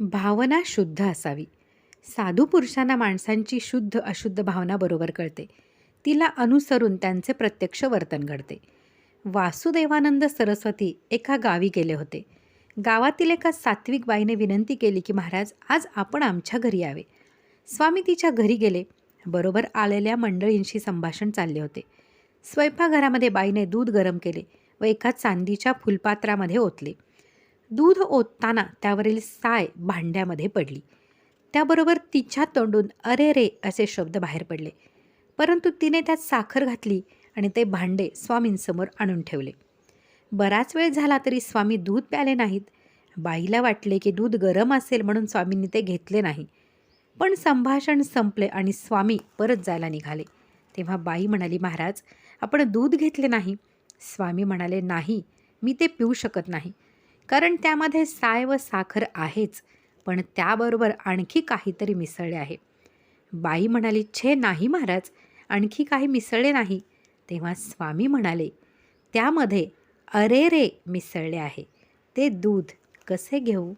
भावना शुद्ध असावी. साधू पुरुषांना माणसांची शुद्ध अशुद्ध भावना बरोबर कळते. तिला अनुसरून त्यांचे प्रत्यक्ष वर्तन घडते. वासुदेवानंद सरस्वती एका गावी गेले होते. गावातील एका सात्विक बाईने विनंती केली की महाराज आज आपण आमच्या घरी यावे. स्वामी तिच्या घरी गेले. बरोबर आलेल्या मंडळींशी संभाषण चालले होते. स्वयंपाकघरामध्ये बाईने दूध गरम केले व एका चांदीच्या फुलपात्रामध्ये ओतले. दूध ओतताना त्यावरील साय भांड्यामध्ये पडली. त्याबरोबर तिच्या तोंडून अरे रे असे शब्द बाहेर पडले. परंतु तिने त्यात साखर घातली आणि ते भांडे स्वामींसमोर आणून ठेवले. बराच वेळ झाला तरी स्वामी दूध प्याले नाहीत. बाईला वाटले की दूध गरम असेल म्हणून स्वामींनी ते घेतले नाही. पण संभाषण संपले आणि स्वामी परत जायला निघाले. तेव्हा बाई म्हणाली महाराज आपण दूध घेतले नाही. स्वामी म्हणाले नाही मी ते पिऊ शकत नाही. कारण त्यामध्ये साय व साखर आहेच पण त्याबरोबर आणखी काहीतरी मिसळले आहे. बाई म्हणाली छे नाही महाराज आणखी काही मिसळले नाही. तेव्हा स्वामी म्हणाले त्यामध्ये अरे रे मिसळले आहे. ते दूध कसे घेऊ?